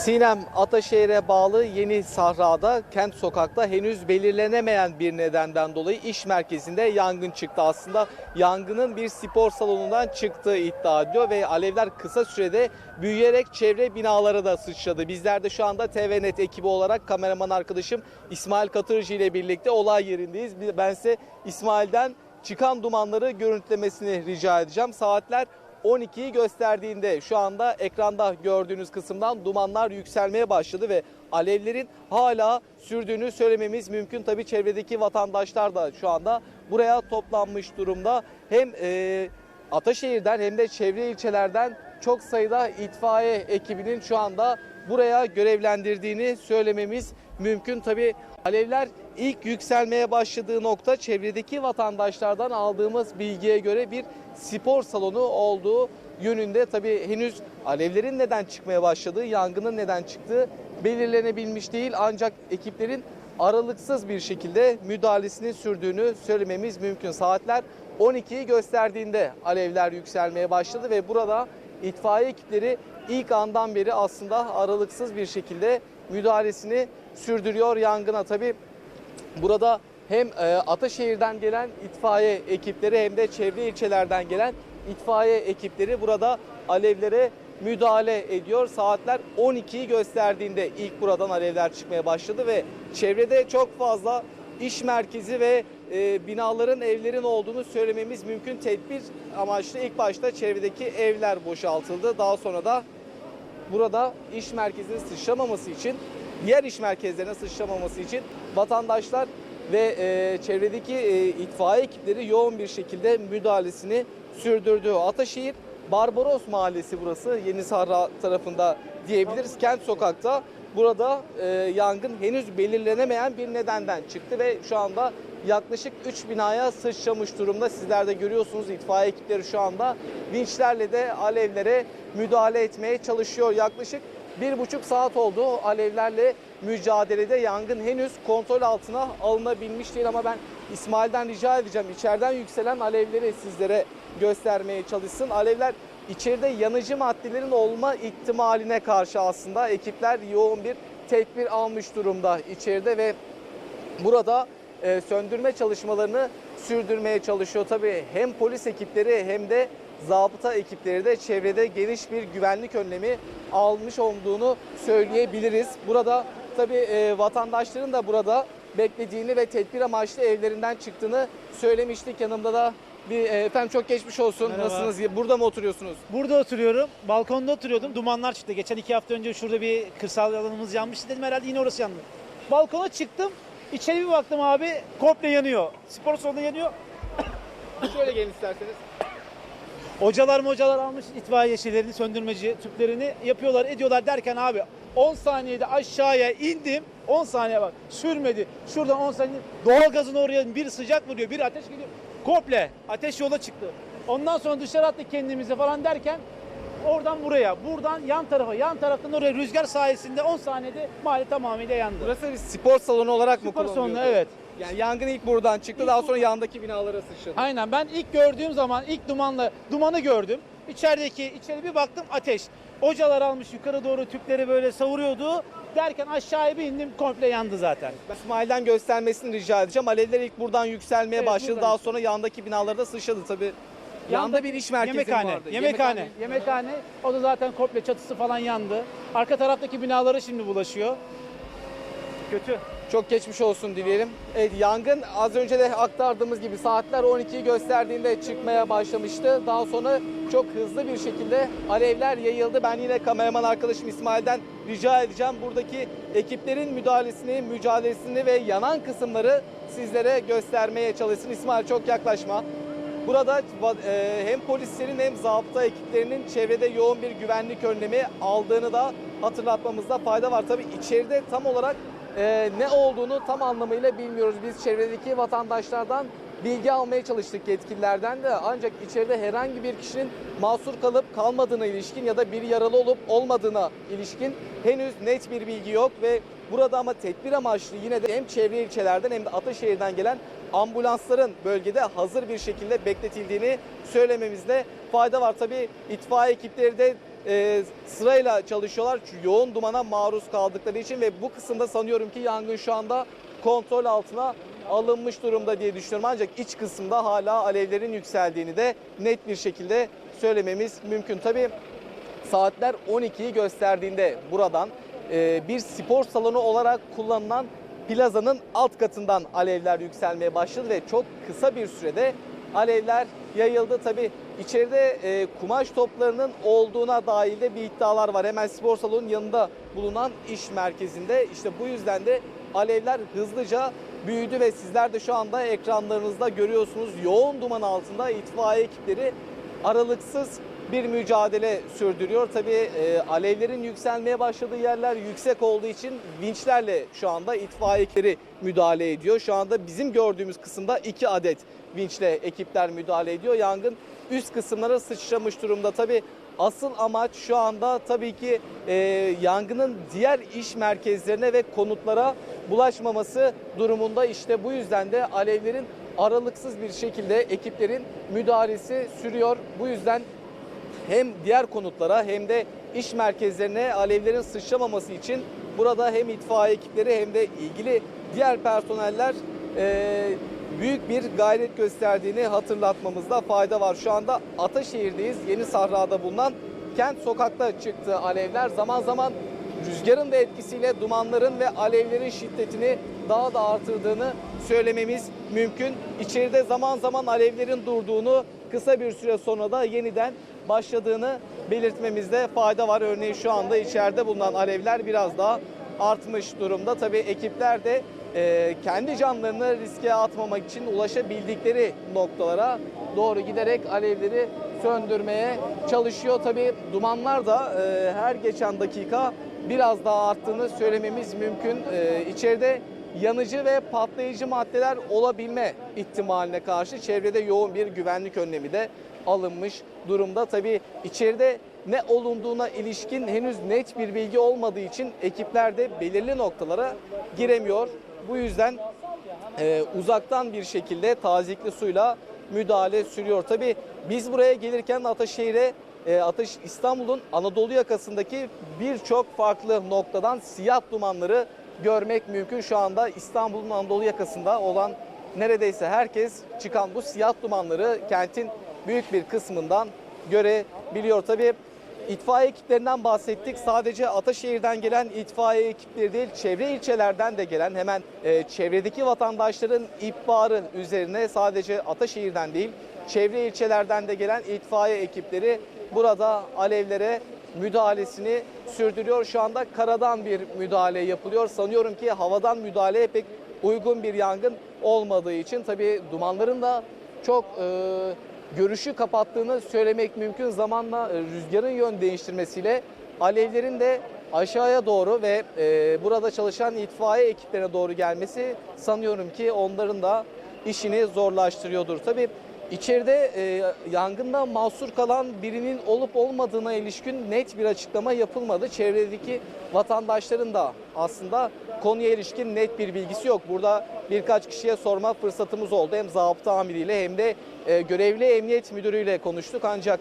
Sinem Ataşehir'e bağlı Yeni Sahra'da kent sokakta henüz belirlenemeyen bir nedenden dolayı iş merkezinde yangın çıktı. Aslında yangının bir spor salonundan çıktığı iddia ediliyor ve alevler kısa sürede büyüyerek çevre binalara da sıçradı. Bizler de şu anda TVNet ekibi olarak kameraman arkadaşım İsmail Katırcı ile birlikte olay yerindeyiz. Ben size İsmail'den çıkan dumanları görüntülemesini rica edeceğim. Saatler 12'yi gösterdiğinde şu anda ekranda gördüğünüz kısımdan dumanlar yükselmeye başladı ve alevlerin hala sürdüğünü söylememiz mümkün. Tabii çevredeki vatandaşlar da şu anda buraya toplanmış durumda. Hem e, Ataşehir'den hem de çevre ilçelerden çok sayıda itfaiye ekibinin şu anda buraya görevlendirdiğini söylememiz mümkün. Tabii alevler ilk yükselmeye başladığı nokta çevredeki vatandaşlardan aldığımız bilgiye göre bir spor salonu olduğu yönünde. Tabii henüz alevlerin neden çıkmaya başladığı, yangının neden çıktığı belirlenebilmiş değil. Ancak ekiplerin aralıksız bir şekilde müdahalesini sürdüğünü söylememiz mümkün. Saatler 12'yi gösterdiğinde alevler yükselmeye başladı ve burada itfaiye ekipleri ilk andan beri aslında aralıksız bir şekilde müdahalesini sürdürüyor yangına. Tabii burada hem e, Ataşehir'den gelen itfaiye ekipleri hem de çevre ilçelerden gelen itfaiye ekipleri burada alevlere müdahale ediyor. Saatler 12'yi gösterdiğinde ilk buradan alevler çıkmaya başladı ve çevrede çok fazla iş merkezi ve e, binaların, evlerin olduğunu söylememiz mümkün. Tedbir amaçlı ilk başta çevredeki evler boşaltıldı. Daha sonra da burada iş merkezinin sıçramaması için, diğer iş merkezlerine sıçramaması için vatandaşlar ve e, çevredeki e, itfaiye ekipleri yoğun bir şekilde müdahalesini sürdürdü. Ataşehir Barbaros Mahallesi burası. Yeni Sahra tarafında diyebiliriz. Kent sokakta burada e, yangın henüz belirlenemeyen bir nedenden çıktı ve şu anda yaklaşık 3 binaya sıçramış durumda. Sizler de görüyorsunuz itfaiye ekipleri şu anda vinçlerle de alevlere müdahale etmeye çalışıyor. Yaklaşık bir buçuk saat oldu alevlerle mücadelede yangın henüz kontrol altına alınabilmiş değil ama ben İsmail'den rica edeceğim içeriden yükselen alevleri sizlere göstermeye çalışsın. Alevler içeride yanıcı maddelerin olma ihtimaline karşı aslında ekipler yoğun bir tedbir almış durumda içeride ve burada e, söndürme çalışmalarını sürdürmeye çalışıyor. Tabii hem polis ekipleri hem de zabıta ekipleri de çevrede geniş bir güvenlik önlemi almış olduğunu söyleyebiliriz. Burada tabii e, vatandaşların da burada beklediğini ve tedbir amaçlı evlerinden çıktığını söylemiştik. Yanımda da bir e, efendim çok geçmiş olsun. Merhaba. Nasılsınız? Burada mı oturuyorsunuz? Burada oturuyorum. Balkonda oturuyordum. Dumanlar çıktı. Geçen iki hafta önce şurada bir kırsal alanımız yanmıştı dedim. Herhalde yine orası yandı. Balkona çıktım. İçeri bir baktım abi komple yanıyor. Spor salonu yanıyor. Şöyle gelin isterseniz. Hocalar hocalar almış itfaiye şeylerini, söndürmeci tüplerini yapıyorlar, ediyorlar derken abi 10 saniyede aşağıya indim. 10 saniye bak sürmedi. Şuradan 10 saniye doğalgazın oraya bir sıcak vuruyor, bir ateş geliyor. Komple ateş yola çıktı. Ondan sonra dışarı attık kendimizi falan derken oradan buraya, buradan yan tarafa, yan taraftan oraya rüzgar sayesinde 10 saniyede mahalle tamamıyla yandı. Burası bir spor salonu olarak mı Spor salonu, evet. Yani yangın ilk buradan çıktı. Daha sonra yandaki binalara sıçradı. Aynen ben ilk gördüğüm zaman ilk dumanla dumanı gördüm. İçerideki içeri bir baktım ateş. Hocalar almış yukarı doğru tüpleri böyle savuruyordu. Derken aşağıya bir indim komple yandı zaten. Ben İsmail'den göstermesini rica edeceğim. Alevler ilk buradan yükselmeye Evet, başladı. buradan. Daha sonra yandaki binalara da sıçradı tabii. Yanda bir iş merkezi yemekhane, vardı. Yemekhane, yemekhane. O da zaten komple çatısı falan yandı. Arka taraftaki binalara şimdi bulaşıyor. Kötü. Çok geçmiş olsun dileyelim. Evet, yangın az önce de aktardığımız gibi saatler 12'yi gösterdiğinde çıkmaya başlamıştı. Daha sonra çok hızlı bir şekilde alevler yayıldı. Ben yine kameraman arkadaşım İsmail'den rica edeceğim. Buradaki ekiplerin müdahalesini, mücadelesini ve yanan kısımları sizlere göstermeye çalışsın. İsmail çok yaklaşma. Burada e, hem polislerin hem zabıta ekiplerinin çevrede yoğun bir güvenlik önlemi aldığını da hatırlatmamızda fayda var. Tabii içeride tam olarak e, ne olduğunu tam anlamıyla bilmiyoruz. Biz çevredeki vatandaşlardan bilgi almaya çalıştık yetkililerden de ancak içeride herhangi bir kişinin mahsur kalıp kalmadığına ilişkin ya da bir yaralı olup olmadığına ilişkin henüz net bir bilgi yok ve burada ama tedbir amaçlı yine de hem çevre ilçelerden hem de Ataşehir'den gelen ambulansların bölgede hazır bir şekilde bekletildiğini söylememizde fayda var. Tabii itfaiye ekipleri de e, sırayla çalışıyorlar. Çünkü yoğun dumana maruz kaldıkları için ve bu kısımda sanıyorum ki yangın şu anda kontrol altına alınmış durumda diye düşünüyorum. Ancak iç kısımda hala alevlerin yükseldiğini de net bir şekilde söylememiz mümkün. Tabii saatler 12'yi gösterdiğinde buradan e, bir spor salonu olarak kullanılan plazanın alt katından alevler yükselmeye başladı ve çok kısa bir sürede alevler yayıldı. Tabi içeride e, kumaş toplarının olduğuna dair de bir iddialar var. Hemen spor salonunun yanında bulunan iş merkezinde. İşte bu yüzden de alevler hızlıca büyüdü ve sizler de şu anda ekranlarınızda görüyorsunuz. Yoğun duman altında itfaiye ekipleri aralıksız bir mücadele sürdürüyor. Tabii e, alevlerin yükselmeye başladığı yerler yüksek olduğu için vinçlerle şu anda itfaiye ekipleri müdahale ediyor. Şu anda bizim gördüğümüz kısımda iki adet vinçle ekipler müdahale ediyor. Yangın üst kısımlara sıçramış durumda. Tabii asıl amaç şu anda tabii ki e, yangının diğer iş merkezlerine ve konutlara bulaşmaması durumunda. İşte bu yüzden de alevlerin aralıksız bir şekilde ekiplerin müdahalesi sürüyor. Bu yüzden hem diğer konutlara hem de iş merkezlerine alevlerin sıçramaması için burada hem itfaiye ekipleri hem de ilgili diğer personeller e, büyük bir gayret gösterdiğini hatırlatmamızda fayda var. Şu anda Ataşehir'deyiz. Yeni Sahra'da bulunan kent sokakta çıktı alevler. Zaman zaman rüzgarın da etkisiyle dumanların ve alevlerin şiddetini daha da artırdığını söylememiz mümkün. İçeride zaman zaman alevlerin durduğunu kısa bir süre sonra da yeniden başladığını belirtmemizde fayda var. Örneğin şu anda içeride bulunan alevler biraz daha artmış durumda. Tabii ekipler de e, kendi canlarını riske atmamak için ulaşabildikleri noktalara doğru giderek alevleri söndürmeye çalışıyor. Tabii dumanlar da e, her geçen dakika biraz daha arttığını söylememiz mümkün. E, içeride yanıcı ve patlayıcı maddeler olabilme ihtimaline karşı çevrede yoğun bir güvenlik önlemi de alınmış durumda. Tabii içeride ne olunduğuna ilişkin henüz net bir bilgi olmadığı için ekipler de belirli noktalara giremiyor. Bu yüzden e, uzaktan bir şekilde tazikli suyla müdahale sürüyor. Tabii biz buraya gelirken Ataşehir'e e, Ataş İstanbul'un Anadolu yakasındaki birçok farklı noktadan siyah dumanları görmek mümkün. Şu anda İstanbul'un Anadolu yakasında olan neredeyse herkes çıkan bu siyah dumanları kentin büyük bir kısmından görebiliyor. Tabii itfaiye ekiplerinden bahsettik. Sadece Ataşehir'den gelen itfaiye ekipleri değil, çevre ilçelerden de gelen hemen e, çevredeki vatandaşların ihbarı üzerine sadece Ataşehir'den değil, çevre ilçelerden de gelen itfaiye ekipleri burada alevlere müdahalesini sürdürüyor. Şu anda karadan bir müdahale yapılıyor. Sanıyorum ki havadan müdahaleye pek uygun bir yangın olmadığı için tabii dumanların da çok e, görüşü kapattığını söylemek mümkün. Zamanla e, rüzgarın yön değiştirmesiyle alevlerin de aşağıya doğru ve e, burada çalışan itfaiye ekiplerine doğru gelmesi sanıyorum ki onların da işini zorlaştırıyordur. Tabii içeride e, yangında mahsur kalan birinin olup olmadığına ilişkin net bir açıklama yapılmadı. Çevredeki vatandaşların da aslında konuya ilişkin net bir bilgisi yok. Burada birkaç kişiye sorma fırsatımız oldu. Hem zabıta amiriyle hem de e, görevli emniyet müdürüyle konuştuk. Ancak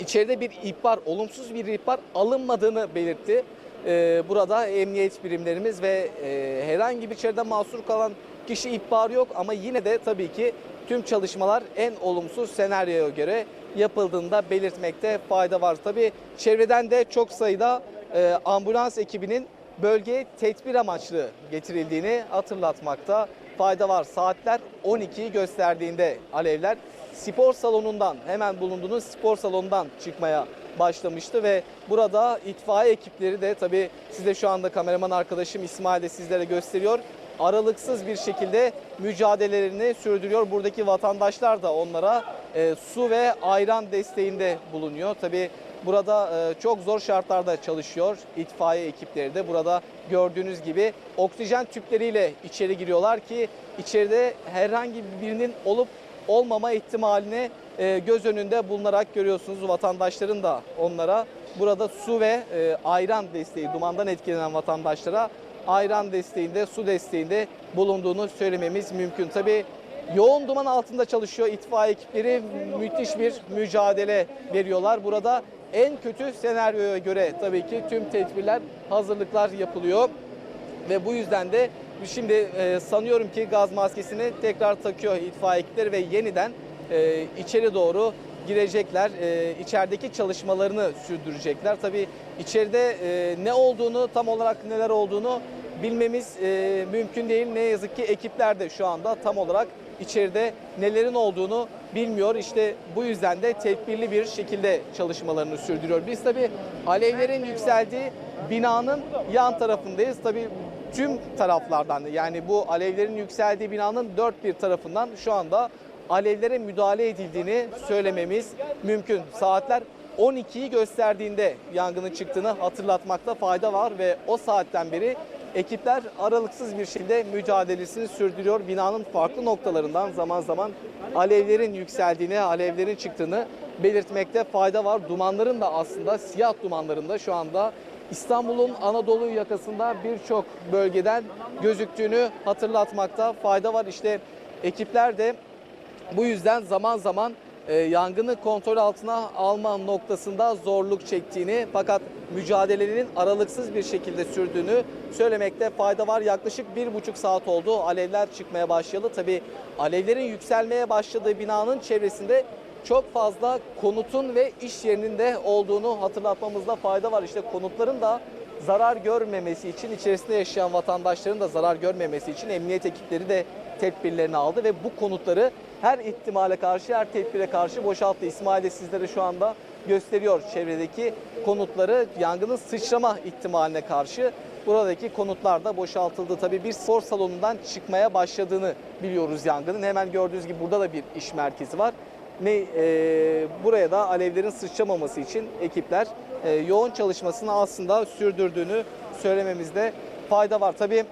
içeride bir ihbar, olumsuz bir ihbar alınmadığını belirtti. Ee, burada emniyet birimlerimiz ve e, herhangi bir içeride mahsur kalan kişi ihbarı yok ama yine de tabii ki tüm çalışmalar en olumsuz senaryoya göre yapıldığında belirtmekte fayda var. Tabii çevreden de çok sayıda e, ambulans ekibinin bölgeye tedbir amaçlı getirildiğini hatırlatmakta fayda var. Saatler 12'yi gösterdiğinde alevler spor salonundan hemen bulunduğunuz spor salonundan çıkmaya başlamıştı ve burada itfaiye ekipleri de tabii size şu anda kameraman arkadaşım İsmail de sizlere gösteriyor. Aralıksız bir şekilde mücadelelerini sürdürüyor. Buradaki vatandaşlar da onlara e, su ve ayran desteğinde bulunuyor. Tabii burada e, çok zor şartlarda çalışıyor itfaiye ekipleri de. Burada gördüğünüz gibi oksijen tüpleriyle içeri giriyorlar ki içeride herhangi birinin olup olmama ihtimalini e, göz önünde bulunarak görüyorsunuz. Vatandaşların da onlara burada su ve e, ayran desteği, dumandan etkilenen vatandaşlara ayran desteğinde, su desteğinde bulunduğunu söylememiz mümkün. Tabii yoğun duman altında çalışıyor itfaiye ekipleri. Müthiş bir mücadele veriyorlar. Burada en kötü senaryoya göre tabii ki tüm tedbirler, hazırlıklar yapılıyor. Ve bu yüzden de şimdi e, sanıyorum ki gaz maskesini tekrar takıyor itfaiye ekipleri ve yeniden e, içeri doğru girecekler. E, içerideki çalışmalarını sürdürecekler. Tabii içeride ne olduğunu, tam olarak neler olduğunu bilmemiz mümkün değil. Ne yazık ki ekipler de şu anda tam olarak içeride nelerin olduğunu bilmiyor. İşte bu yüzden de tedbirli bir şekilde çalışmalarını sürdürüyor. Biz tabii alevlerin yükseldiği binanın yan tarafındayız. Tabii tüm taraflardan yani bu alevlerin yükseldiği binanın dört bir tarafından şu anda alevlere müdahale edildiğini söylememiz mümkün. Saatler 12'yi gösterdiğinde yangının çıktığını hatırlatmakta fayda var ve o saatten beri ekipler aralıksız bir şekilde mücadelesini sürdürüyor. Binanın farklı noktalarından zaman zaman alevlerin yükseldiğini, alevlerin çıktığını belirtmekte fayda var. Dumanların da aslında siyah dumanların da şu anda İstanbul'un Anadolu yakasında birçok bölgeden gözüktüğünü hatırlatmakta fayda var. İşte ekipler de bu yüzden zaman zaman yangını kontrol altına alma noktasında zorluk çektiğini fakat mücadelenin aralıksız bir şekilde sürdüğünü söylemekte fayda var. Yaklaşık bir buçuk saat oldu alevler çıkmaya başladı. Tabi alevlerin yükselmeye başladığı binanın çevresinde çok fazla konutun ve iş yerinin de olduğunu hatırlatmamızda fayda var. İşte konutların da zarar görmemesi için içerisinde yaşayan vatandaşların da zarar görmemesi için emniyet ekipleri de tedbirlerini aldı ve bu konutları her ihtimale karşı, her tedbire karşı boşalttı. İsmail de sizlere şu anda gösteriyor çevredeki konutları yangının sıçrama ihtimaline karşı. Buradaki konutlar da boşaltıldı. Tabii bir spor salonundan çıkmaya başladığını biliyoruz yangının. Hemen gördüğünüz gibi burada da bir iş merkezi var. Ne e, buraya da alevlerin sıçramaması için ekipler e, yoğun çalışmasını aslında sürdürdüğünü söylememizde fayda var. Tabii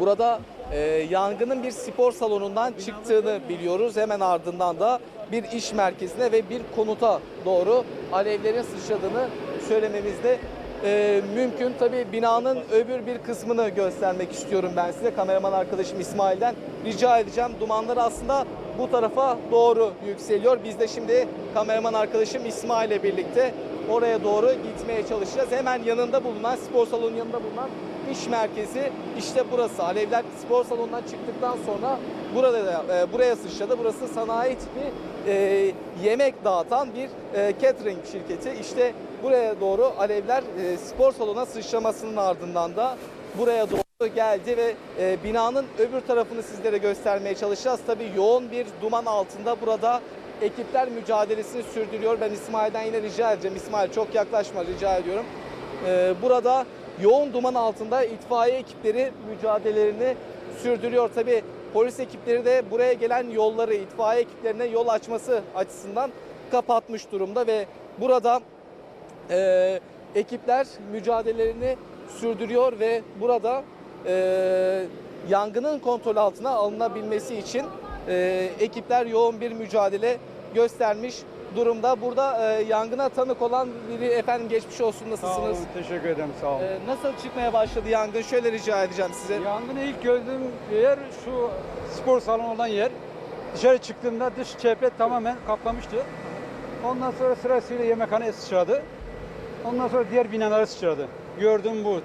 Burada e, yangının bir spor salonundan çıktığını biliyoruz. Hemen ardından da bir iş merkezine ve bir konuta doğru alevlerin sıçradığını söylememizde e, mümkün. Tabii binanın öbür bir kısmını göstermek istiyorum ben size. Kameraman arkadaşım İsmail'den rica edeceğim. Dumanlar aslında bu tarafa doğru yükseliyor. Biz de şimdi kameraman arkadaşım İsmail ile birlikte oraya doğru gitmeye çalışacağız. Hemen yanında bulunan spor salonunun yanında bulunan iş merkezi işte burası. Alevler spor salonundan çıktıktan sonra burada da, e, buraya sıçradı. Burası sanayi tipi e, yemek dağıtan bir e, catering şirketi. İşte buraya doğru alevler e, spor salonuna sıçramasının ardından da buraya doğru geldi ve e, binanın öbür tarafını sizlere göstermeye çalışacağız. Tabii yoğun bir duman altında burada ekipler mücadelesini sürdürüyor. Ben İsmail'den yine rica edeceğim. İsmail çok yaklaşma rica ediyorum. E, burada yoğun duman altında itfaiye ekipleri mücadelelerini sürdürüyor. Tabii polis ekipleri de buraya gelen yolları itfaiye ekiplerine yol açması açısından kapatmış durumda ve burada e, ekipler mücadelelerini sürdürüyor ve burada e, yangının kontrol altına alınabilmesi için e, ekipler yoğun bir mücadele göstermiş durumda. Burada e, yangına tanık olan biri efendim geçmiş olsun Sağ nasılsınız? olun, teşekkür ederim, sağ olun. E, nasıl çıkmaya başladı yangın? Şöyle rica edeceğim size. Yangını ilk gördüğüm yer şu spor salonu olan yer. Dışarı çıktığımda dış cephe tamamen kaplamıştı. Ondan sonra sırasıyla yemekhaneye sıçradı. Ondan sonra diğer binalara sıçradı. Gördüğüm bu.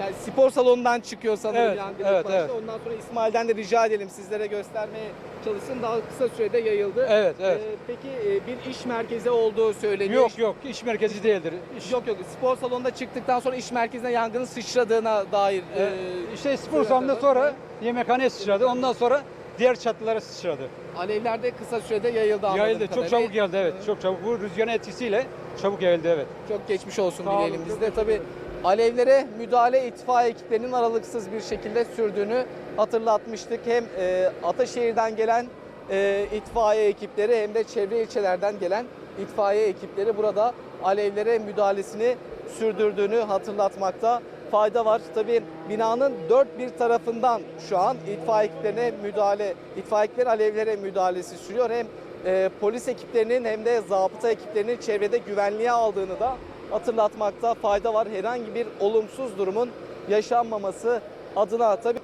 Yani spor salonundan çıkıyor sanırım Evet, yangın evet, başta. evet. Ondan sonra İsmail'den de rica edelim sizlere göstermeye çalışsın. Daha kısa sürede yayıldı. Evet, evet. E, peki e, bir iş merkezi olduğu söyleniyor. Yok yok, iş merkezi değildir. İş, Yok yok spor salonunda çıktıktan sonra iş merkezine yangının sıçradığına dair e, e, işte spor salonunda sonra yemekhaneye sıçradı. Ondan sonra diğer çatılara sıçradı. alevler de kısa sürede yayıldı Yayıldı, çok çabuk geldi evet. Çok çabuk. Bu rüzgarın etkisiyle çabuk yayıldı evet. Çok geçmiş olsun dileyelim biz de. Tabii alevlere müdahale itfaiye ekiplerinin aralıksız bir şekilde sürdüğünü hatırlatmıştık. Hem e, Ataşehir'den gelen e, itfaiye ekipleri hem de çevre ilçelerden gelen itfaiye ekipleri burada alevlere müdahalesini sürdürdüğünü hatırlatmakta fayda var. Tabii binanın dört bir tarafından şu an itfaiye ekiplerine müdahale, itfaiye ekipleri alevlere müdahalesi sürüyor. Hem e, polis ekiplerinin hem de zabıta ekiplerinin çevrede güvenliğe aldığını da hatırlatmakta fayda var. Herhangi bir olumsuz durumun yaşanmaması adına tabii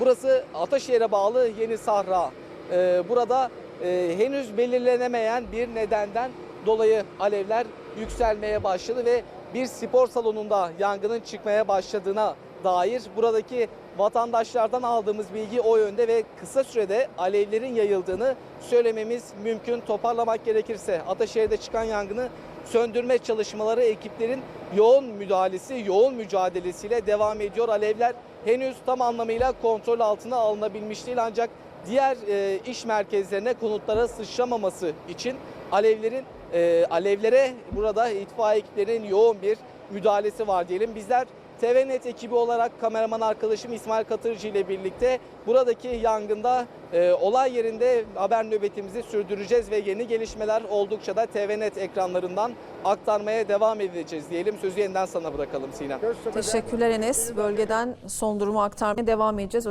Burası Ataşehir'e bağlı Yeni Sahra. Ee, burada e, henüz belirlenemeyen bir nedenden dolayı alevler yükselmeye başladı ve bir spor salonunda yangının çıkmaya başladığına dair buradaki vatandaşlardan aldığımız bilgi o yönde ve kısa sürede alevlerin yayıldığını söylememiz mümkün. Toparlamak gerekirse Ataşehir'de çıkan yangını söndürme çalışmaları ekiplerin yoğun müdahalesi, yoğun mücadelesiyle devam ediyor. Alevler henüz tam anlamıyla kontrol altına alınabilmiş değil ancak diğer e, iş merkezlerine konutlara sıçramaması için alevlerin e, alevlere burada itfaiye ekiplerinin yoğun bir müdahalesi var diyelim. Bizler TVNet ekibi olarak kameraman arkadaşım İsmail Katırcı ile birlikte buradaki yangında e, olay yerinde haber nöbetimizi sürdüreceğiz ve yeni gelişmeler oldukça da TVNet ekranlarından aktarmaya devam edeceğiz diyelim. Sözü yeniden sana bırakalım Sinem. Teşekkürler Enes. Bölgeden son durumu aktarmaya devam edeceğiz.